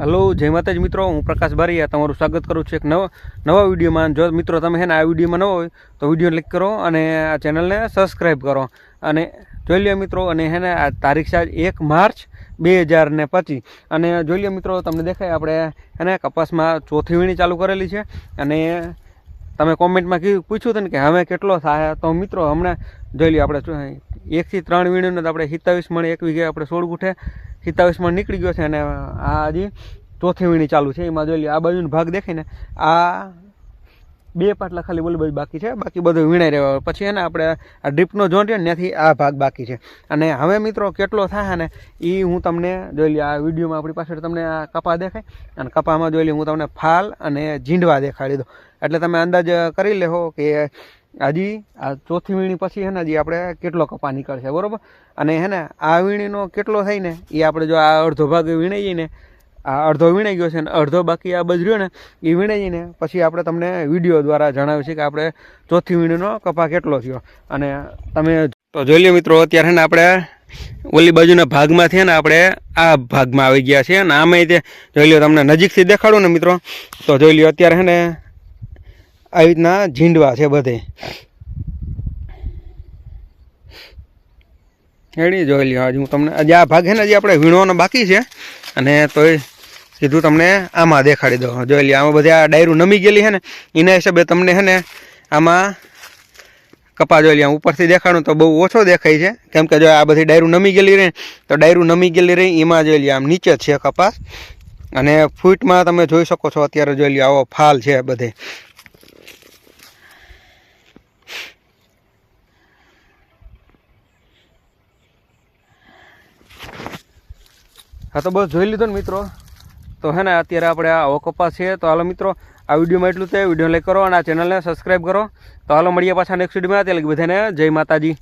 Hello, જય માતાજી મિત્રો, હું પ્રકાશ બારીયા તમારું સ્વાગત કરું છું એક નવા નવા વિડીયોમાં. જો મિત્રો તમે છે ને આ વિડીયોમાં નવો હોય, તો વીડિયો ક્લિક કરો અને આ ચેનલને સબસ્ક્રાઈબ કરો. અને જોઈ લ્યો મિત્રો, અને હે ને આ તારીખ સાજ એક માર્ચ બે હજાર ને પચીસ. અને જોઈ લ્યો મિત્રો, તમને દેખાય આપણે એને કપાસમાં ચોથી વીણી ચાલુ કરેલી છે. અને તમે કોમેન્ટમાં કીધું પૂછ્યું હતું ને કે હવે કેટલો થાય. તો મિત્રો, હમણાં જોઈ લ્યો આપણે એકથી ત્રણ વીણીને તો આપણે સિત્તાવીસ મણ એક વીઘે આપણે સોળ ગુઠે સિત્તાવીસ મણ નીકળી ગયો છે અને આ હજી ચોથી વીણી ચાલુ છે. એમાં જોઈ લ્યો, આ બાજુનો ભાગ દેખાય ને, આ બે પાટલા ખાલી બોલી બાજુ બાકી છે. બાકી બધું વીણાઈ રહ્યો પછી એને આપણે આ ડ્રીપનો જોન રહ્યો ત્યાંથી આ ભાગ બાકી છે. અને હવે મિત્રો કેટલો થાય ને એ હું તમને જોઈ લ્યો, આ વિડીયોમાં આપણી પાછળ તમને આ કપા દેખાય. અને કપામાં જોઈ લ્યો, હું તમને ફાલ અને ઝીંડવા દેખાડી દઉં. એટલે તમે અંદાજ કરી લેહો કે હજી આ ચોથી વીણી પછી હે ને હજી આપણે કેટલો કપા નીકળશે, બરાબર? અને હે ને આ વીણીનો કેટલો થાય ને એ આપણે જો આ અડધો ભાગ વીણાઈ જઈએ ને આ અડધો વીણાઈ ગયો છે ને અડધો બાકી આ બજર્યો ને એ વીણાઈ જઈને પછી આપણે તમને વીડિયો દ્વારા જણાવ્યું છે કે આપણે ચોથી વીણીનો કપા કેટલો થયો. અને તમે તો જોઈ લો મિત્રો, અત્યારે છે ને આપણે ઓલી બાજુના ભાગમાંથી ને આપણે આ ભાગમાં આવી ગયા છીએ અને આમાં તે જોઈ લો તમને નજીકથી દેખાડું ને મિત્રો, તો જોઈ લો અત્યારે હે ને આવી રીતના ઝીંડવા છે બધે. એડી જોઈ લ્યો, હજી હું તમને હજી આ ભાગ છે ને હજી આપણે વીણવાનો બાકી છે. અને તોય સીધું તમને આમાં દેખાડી દઉં. જોઈ લ્યો, આમાં બધી આ ડાયરું નમી ગયેલી છે ને, એના હિસાબે તમને છે ને આમાં કપા જોઈ લ્યા ઉપરથી દેખાડું તો બહુ ઓછો દેખાય છે. કેમ કે જો આ બધી ડાયરું નમી ગયેલી રહે, તો ડાયરું નમી ગયેલી રહી, એમાં જોઈ લ્યો, આમ નીચે છે કપાસ. અને ફૂટમાં તમે જોઈ શકો છો, અત્યારે જોઈ લ્યો, આવો ફાલ છે બધે. હા, તો બસ જોઈ લીધો ને મિત્રો. તો હે ને, અત્યારે આપણે આ ઓકપ્પા છે તો હાલો મિત્રો, આ વિડીયોમાં એટલું છે. વીડિયો લાઈક કરો અને આ ચેનલને સબસ્ક્રાઈબ કરો. તો હાલો, મળીએ પાછા નેક્સ્ટ વિડીયોમાં. ત્યાં બધાને જય માતાજી.